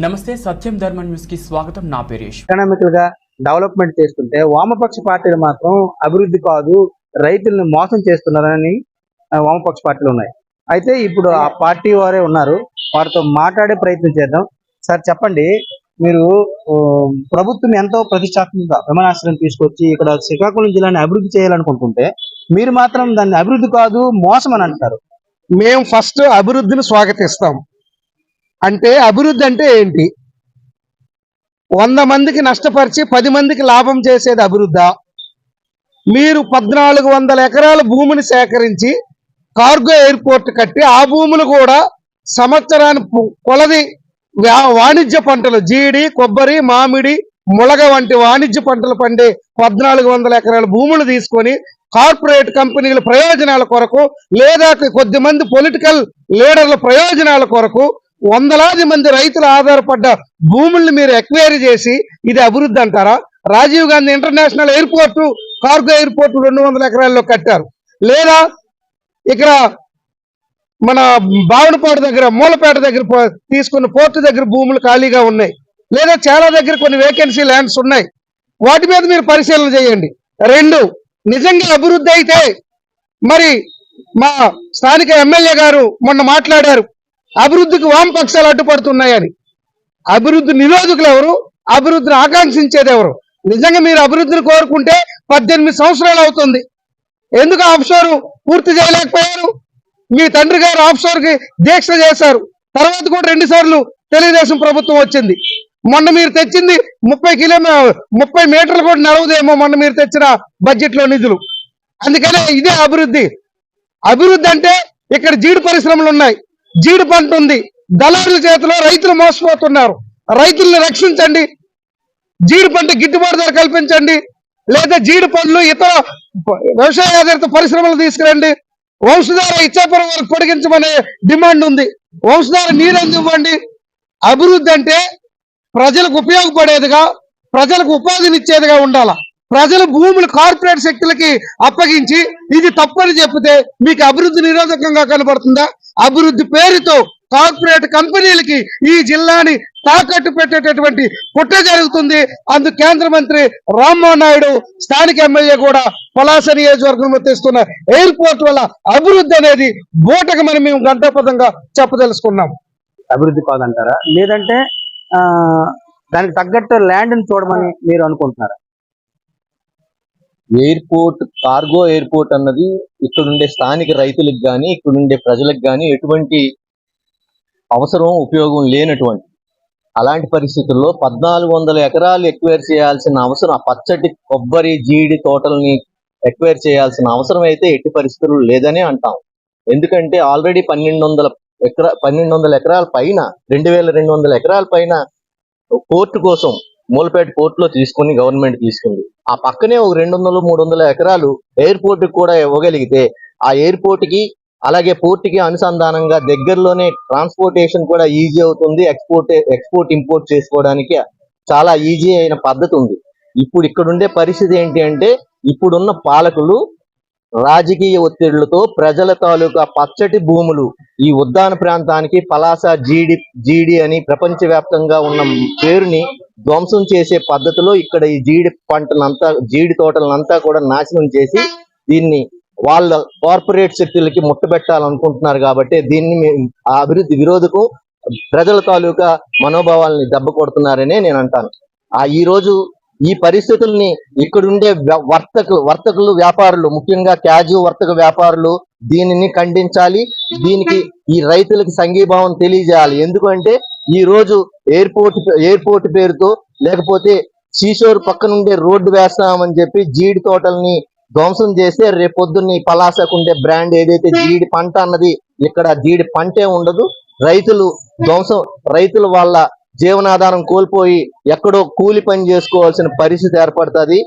నమస్తే సత్యం ధర్మ న్యూస్కి స్వాగతం. నా పేరు ఎకనామికల్గా డెవలప్మెంట్ చేస్తుంటే వామపక్ష పార్టీలు మాత్రం అభివృద్ధి కాదు రైతులను మోసం చేస్తున్నారని వామపక్ష పార్టీలు ఉన్నాయి. అయితే ఇప్పుడు ఆ పార్టీ వారే ఉన్నారు. వారితో మాట్లాడే ప్రయత్నం చేద్దాం. సార్ చెప్పండి. మీరు ప్రభుత్వం ఎంతో ప్రతిష్టాత్మకంగా విమానాశ్రయం తీసుకొచ్చి ఇక్కడ శ్రీకాకుళం జిల్లాని అభివృద్ధి చేయాలనుకుంటుంటే మీరు మాత్రం దాన్ని అభివృద్ధి కాదు మోసం అని అంటారు మేము ఫస్ట్ అభివృద్ధిని స్వాగతిస్తాం. అంటే అభివృద్ధి అంటే ఏంటి? వంద మందికి నష్టపరిచి పది మందికి లాభం చేసేది అభివృద్ధా? మీరు పద్నాలుగు వందల ఎకరాల భూమిని సేకరించి కార్గో ఎయిర్పోర్ట్ కట్టి ఆ భూములు కూడా సంవత్సరానికి కొలది వాణిజ్య పంటలు జీడి కొబ్బరి మామిడి ములగ వంటి వాణిజ్య పంటలు పండే పద్నాలుగు వందల ఎకరాల భూములు తీసుకొని కార్పొరేట్ కంపెనీల ప్రయోజనాల కొరకు లేదా కొద్ది మంది పొలిటికల్ లీడర్ల ప్రయోజనాల కొరకు వందలాది మంది రైతులు ఆధారపడ్డ భూముల్ని మీరు ఎక్వైరీ చేసి ఇది అభివృద్ధి అంటారా? Rajiv Gandhi international airport cargo airport రెండు వందల ఎకరాల్లో కట్టారు. లేదా ఇక్కడ మన బావనపాడు దగ్గర మూలపేట దగ్గర తీసుకున్న పోర్టు దగ్గర భూములు ఖాళీగా ఉన్నాయి. లేదా చాలా దగ్గర కొన్ని వేకెన్సీ ల్యాండ్స్ ఉన్నాయి. వాటి మీద మీరు పరిశీలన చేయండి. రెండు నిజంగా అభివృద్ధి అయితే మరి మా స్థానిక ఎమ్మెల్యే గారు మొన్న మాట్లాడారు. అభివృద్ధికి వామపక్షాలు అడ్డుపడుతున్నాయని అభివృద్ధి నిరోధకులు ఎవరు? అభివృద్ధిని ఆకాంక్షించేది ఎవరు? నిజంగా మీరు అభివృద్ధిని కోరుకుంటే పద్దెనిమిది సంవత్సరాలు అవుతుంది. ఎందుకు ఆఫ్షోర్ పూర్తి చేయలేకపోయారు? మీ తండ్రి గారు ఆఫ్షోర్కి దీక్ష చేశారు. తర్వాత కూడా రెండు సార్లు తెలుగుదేశం ప్రభుత్వం వచ్చింది. మొన్న మీరు తెచ్చింది ముప్పై కిలోమీ ముప్పై మీటర్లు కూడా నడవదేమో మొన్న మీరు తెచ్చిన బడ్జెట్లో నిధులు. అందుకనే ఇదే అభివృద్ధి. అభివృద్ధి అంటే ఇక్కడ జీడి పరిశ్రమలు ఉన్నాయి. జీడి పంట ఉంది. దళారుల చేతిలో రైతులు మోసపోతున్నారు. రైతుల్ని రక్షించండి. జీడి పంట గిట్టుబాటు ధర కల్పించండి. లేదా జీడి పండ్లు ఇతర వ్యవసాయ ఆధారిత పరిశ్రమలు తీసుకురండి. వంశధార ఇచ్చాపురం వరకు పొడిగించమనే డిమాండ్ ఉంది. వంశధార నీరు అందివ్వండి. అభివృద్ధి అంటే ప్రజలకు ఉపయోగపడేదిగా ప్రజలకు ఉపాధినిచ్చేదిగా ఉండాల. ప్రజల భూములు కార్పొరేట్ శక్తులకి అప్పగించి ఇది తప్పని చెప్తే మీకు అభివృద్ధి నిరోధకంగా కనబడుతుందా? అభివృద్ధి పేరుతో కార్పొరేట్ కంపెనీలకి ఈ జిల్లాని తాకట్టు పెట్టేటటువంటి పుట్ట జరుగుతుంది. అందు కేంద్ర మంత్రి రామ్మోహన్ నాయుడు స్థానిక ఎమ్మెల్యే కూడా పలాస నియోజకవర్గంలో తెస్తున్న ఎయిర్పోర్ట్ వల్ల అభివృద్ధి అనేది బూటకమని మేము గంటపదంగా చెప్పదలుచుకున్నాం. అభివృద్ధి కాదంటారా? లేదంటే ఆ, దానికి తగ్గట్టు ల్యాండ్ని చూడమని మీరు అనుకుంటున్నారా? ఎయిర్పోర్ట్ కార్గో ఎయిర్పోర్ట్ అన్నది ఇక్కడ ఉండే స్థానిక రైతులకు కానీ ఇక్కడ ఉండే ప్రజలకు కానీ ఎటువంటి అవసరం ఉపయోగం లేనటువంటి అలాంటి పరిస్థితుల్లో పద్నాలుగు వందల ఎకరాలు ఎక్వైర్ చేయాల్సిన అవసరం ఆ పచ్చటి కొబ్బరి జీడి తోటల్ని ఎక్వైర్ చేయాల్సిన అవసరం అయితే ఎట్టి పరిస్థితులు లేదనే అంటాం. ఎందుకంటే ఆల్రెడీ పన్నెండు వందల ఎకరా పన్నెండు వందల ఎకరాల పైన రెండు వేల రెండు వందల ఎకరాల పైన కోర్టు కోసం మూలపేట పోర్టులో తీసుకుని గవర్నమెంట్ తీసుకుంది. ఆ పక్కనే ఒక రెండు వందలు మూడు వందల ఎకరాలు ఎయిర్పోర్ట్ కూడా ఇవ్వగలిగితే ఆ ఎయిర్పోర్ట్కి అలాగే పోర్ట్కి అనుసంధానంగా దగ్గరలోనే ట్రాన్స్పోర్టేషన్ కూడా ఈజీ అవుతుంది. ఎక్స్పోర్ట్ ఎక్స్పోర్ట్ ఇంపోర్ట్ చేసుకోవడానికి చాలా ఈజీ అయిన పద్ధతి ఉంది. ఇప్పుడు ఇక్కడ ఉండే పరిస్థితి ఏంటి అంటే ఇప్పుడున్న పాలకులు రాజకీయ ఒత్తిళ్ళతో ప్రజల తాలూకా పచ్చటి భూములు ఈ ఉద్దాన ప్రాంతానికి పలాస జీడి జీడి అని ప్రపంచవ్యాప్తంగా ఉన్న పేరుని ధ్వంసం చేసే పద్ధతిలో ఇక్కడ ఈ జీడి పంటలంతా జీడి తోటలంతా కూడా నాశనం చేసి దీన్ని వాళ్ళ కార్పొరేట్ శక్తులకి ముట్టబెట్టాలనుకుంటున్నారు కాబట్టి దీన్ని ఆ అభివృద్ధి విరోధకు ప్రజల తాలూకా మనోభావాల్ని దెబ్బ కొడుతున్నారనే నేను అంటాను. ఆ ఈ రోజు ఈ పరిస్థితుల్ని ఇక్కడుండే వర్తకులు వర్తకులు వ్యాపారులు ముఖ్యంగా క్యాజు వర్తక వ్యాపారులు దీనిని ఖండించాలి. దీనికి ఈ రైతులకు సంఘీభావం తెలియజేయాలి. ఎందుకంటే ఈ రోజు ఎయిర్పోర్ట్ ఎయిర్పోర్ట్ పేరుతో లేకపోతే సీషోర్ పక్కనుండే రోడ్డు వేస్తామని చెప్పి జీడి తోటల్ని ధ్వంసం చేస్తే రేపొద్దున్న ఈ పలాసకుండే బ్రాండ్ ఏదైతే జీడి పంట అన్నది ఇక్కడ జీడి పంటే ఉండదు. రైతులు ధ్వంసం రైతులు వాళ్ళ జీవనాధారం కోల్పోయి ఎక్కడో కూలి పని చేసుకోవాల్సిన పరిస్థితి ఏర్పడుతుంది.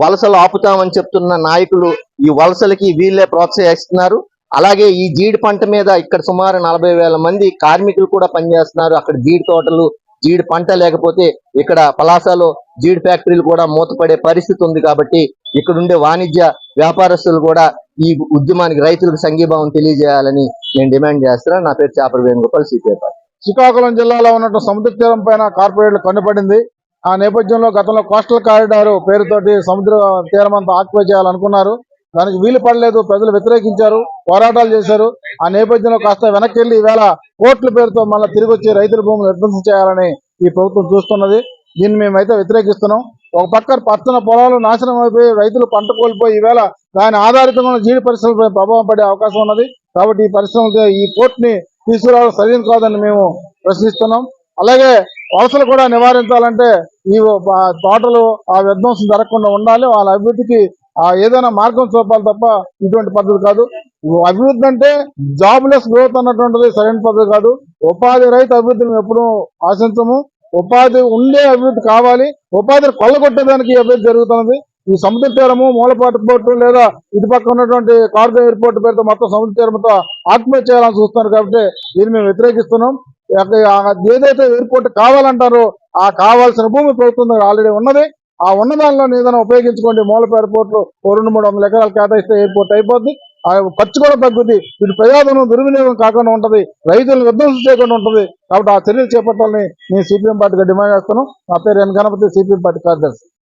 వలసలు ఆపుతామని చెప్తున్న నాయకులు ఈ వలసలకి వీళ్ళే ప్రోత్సహిస్తున్నారు. అలాగే ఈ జీడి పంట మీద ఇక్కడ సుమారు నలభై వేల మంది కార్మికులు కూడా పనిచేస్తున్నారు. అక్కడ జీడి తోటలు జీడి పంట లేకపోతే ఇక్కడ పలాసలో జీడి ఫ్యాక్టరీలు కూడా మూతపడే పరిస్థితి ఉంది కాబట్టి ఇక్కడ ఉండే వాణిజ్య వ్యాపారస్తులు కూడా ఈ ఉద్యమానికి రైతులకు సంఘీభావం తెలియజేయాలని నేను డిమాండ్ చేస్తున్నాను. నా పేరు చేపల వేణుగోపాల్ సిపిఐ శ్రీకాకుళం జిల్లాలో ఉన్నట్టు సముద్ర తీరం పైన కార్పొరేట్లు కన్నుపడింది ఆ నేపథ్యంలో గతంలో కోస్టల్ కారిడార్ పేరుతోటి సముద్ర తీరం అంతా ఆక్యుపై చేయాలనుకున్నారు. దానికి వీలు పడలేదు. ప్రజలు వ్యతిరేకించారు పోరాటాలు చేశారు. ఆ నేపథ్యంలో కాస్త వెనక్కి వెళ్ళి ఈవేళ కోట్ల పేరుతో మళ్ళీ తిరిగి వచ్చి రైతుల భూములు నిర్బంధం చేయాలని ఈ ప్రభుత్వం చూస్తున్నది. దీన్ని మేమైతే వ్యతిరేకిస్తున్నాం. ఒక పక్క పచ్చన పొలాలు నాశనం అయిపోయి రైతులు పంట కోల్పోయి ఈవేళ దాని ఆధారితంగా జీడి పరిశ్రమలపై ప్రభావం పడే అవకాశం ఉన్నది. కాబట్టి ఈ పరిశ్రమకి ఈ కోర్టుని తీసుకురావడం సరైన కాదని మేము ప్రశ్నిస్తున్నాం. అలాగే వలసలు కూడా నివారించాలంటే ఈ తోటలు ఆ విధ్వంసం జరగకుండా ఉండాలి. వాళ్ళ అభివృద్ధికి ఆ ఏదైనా మార్గం చూపాలి తప్ప ఇటువంటి పద్ధతి కాదు. అభివృద్ధి అంటే జాబ్లెస్ గ్రోత్ అన్నటువంటిది సరైన పద్ధతి కాదు. ఉపాధి రైతు అభివృద్ధిని ఎప్పుడూ ఆశించము. ఉపాధి ఉండే అభివృద్ధి కావాలి. ఉపాధిని కొల్లగొట్టేదానికి అభివృద్ధి జరుగుతున్నది. ఈ సముద్ర తీరము మూలపాటి పోర్టు లేదా ఇటు పక్క ఉన్నటువంటి కార్గో ఎయిర్పోర్ట్ పేరుతో మొత్తం సముద్ర తీరంతో ఆత్మహత్య చేయాలని చూస్తున్నారు కాబట్టి దీన్ని మేము వ్యతిరేకిస్తున్నాం. ఏదైతే ఎయిర్పోర్ట్ కావాలంటారో ఆ కావాల్సిన భూమి ప్రభుత్వం ఆల్రెడీ ఉన్నది. ఆ ఉన్న దానిలో ఏదైనా ఉపయోగించుకోండి. మూలపేట ఎయిర్పోర్ట్లు ఓ రెండు మూడు వందల ఎకరాలు కేటాయిస్తే ఎయిర్పోర్ట్ అయిపోద్ది. ఆ ఖర్చు కూడా తగ్గుద్ది. ఇటు ప్రజాధనం దుర్వినియోగం కాకుండా ఉంటది. రైతులను విధ్వంసం చేయకుండా ఉంటది. కాబట్టి ఆ చర్యలు చేపట్టాలని నేను సిపిఎం పార్టీగా డిమాండ్ చేస్తున్నాం నా పేరు ఎన్. గణపతి సిపిఎం పార్టీ కార్యదర్శి.